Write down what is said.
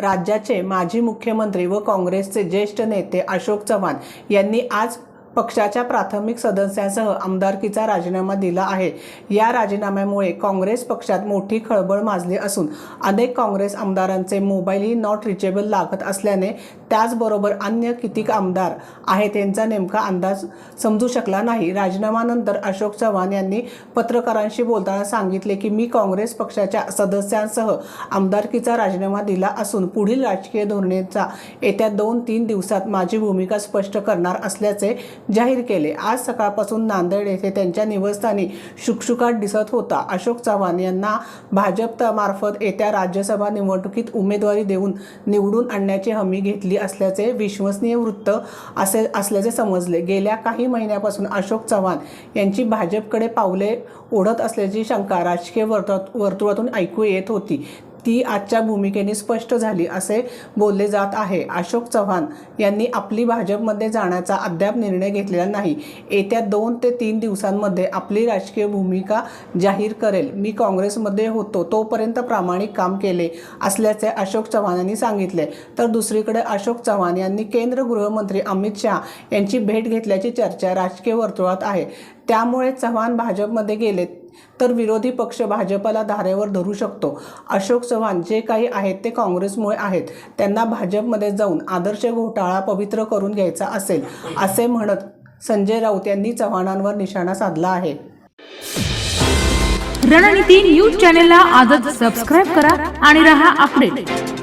राज्याचे माजी मुख्यमंत्री व काँग्रेसचे ज्येष्ठ नेते अशोक चव्हाण यांनी आज पक्षाच्या प्राथमिक सदस्यांसह आमदारकीचा राजीनामा दिला आहे. या राजीनाम्यामुळे काँग्रेस पक्षात मोठी खळबळ माजली असून अनेक काँग्रेस आमदारांचे मोबाईलही नॉट रिचेबल लागत असल्याने त्याचबरोबर अन्य कितीक आमदार आहेत यांचा नेमका अंदाज समजू शकला नाही. राजीनामानंतर अशोक चव्हाण यांनी पत्रकारांशी बोलताना सांगितले की मी काँग्रेस पक्षाच्या सदस्यांसह आमदारकीचा राजीनामा दिला असून पुढील राजकीय धोरणेचा येत्या दोन तीन दिवसात माझी भूमिका स्पष्ट करणार असल्याचे जाहीर केले. आज सकाळपासून नांदेड येथे त्यांच्या निवासस्थानी शुकशुकाट दिसत होता. अशोक चव्हाण यांना भाजपमार्फत येत्या राज्यसभा निवडणुकीत उमेदवारी देऊन निवडून आणण्याची हमी घेतली असल्याचे विश्वसनीय वृत्त असे असल्याचे समजले. गेल्या काही महिन्यापासून अशोक चव्हाण यांची भाजपकडे पावले ओढत असल्याची शंका राजकीय वर्त वर्तुळातून ऐकू येत होती. ती आजच्या भूमिकेने स्पष्ट झाली असे बोलले जात आहे. अशोक चव्हाण यांनी आपली भाजपमध्ये जाण्याचा अद्याप निर्णय घेतलेला नाही. येत्या दोन ते तीन दिवसांमध्ये आपली राजकीय भूमिका जाहीर करेल. मी काँग्रेसमध्ये होतो तोपर्यंत प्रामाणिक काम केले असल्याचे अशोक चव्हाण यांनी सांगितले. तर दुसरीकडे अशोक चव्हाण यांनी केंद्र गृहमंत्री अमित शहा यांची भेट घेतल्याची चर्चा राजकीय वर्तुळात आहे. त्यामुळे चव्हाण भाजपमध्ये गेले तर विरोधी पक्ष भाजपला धारेवर धरू शकतो. अशोक चव्हाण जे काही आहेत ते काँग्रेसमुळे आहेत. त्यांना भाजपमध्ये जाऊन आदर्श घोटाळा पवित्र करून घ्यायचा असेल असे म्हणत संजय राऊत यांनी चव्हाणांवर निशाणा साधला आहे. रणनीती न्यूज चॅनेलला आजच सबस्क्राईब करा आणि रहा अपडेट